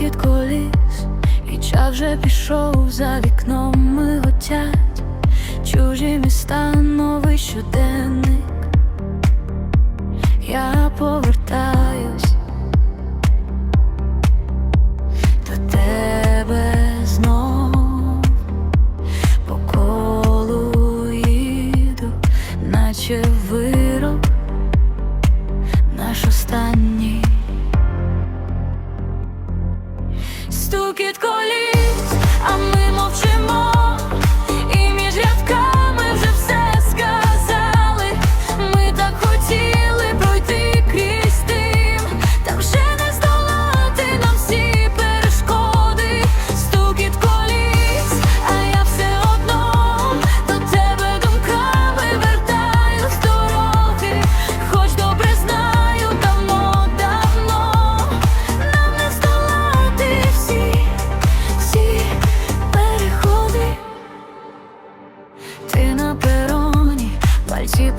стукіт коліс, і час вже пішов за вікном ми готять чужі міста, новий щоденник. Я повертаюсь до тебе знов, по колу їду, наче ви. стукіт коліс, а ми.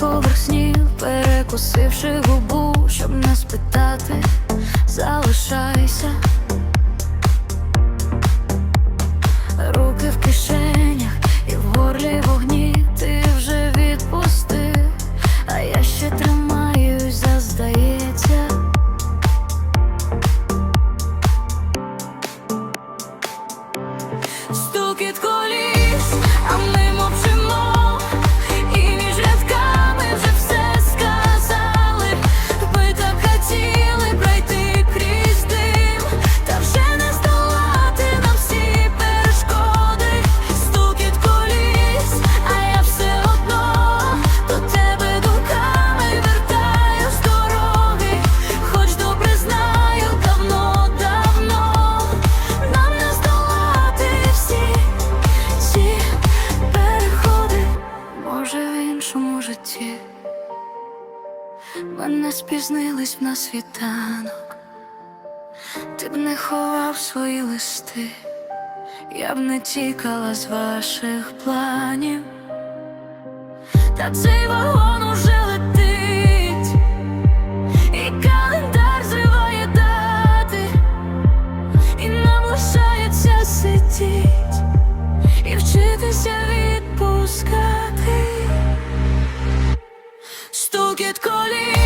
поверх снів, перекусивши губу, щоб не спитати, залишайся. Ми не спізнились на світанок, ти б не ховав свої листи, я б не тікала з ваших планів, та цей вагон уже летить, і календар зриває дати, і нам лишається сидіть, і вчитися відпускати. Stokit kolej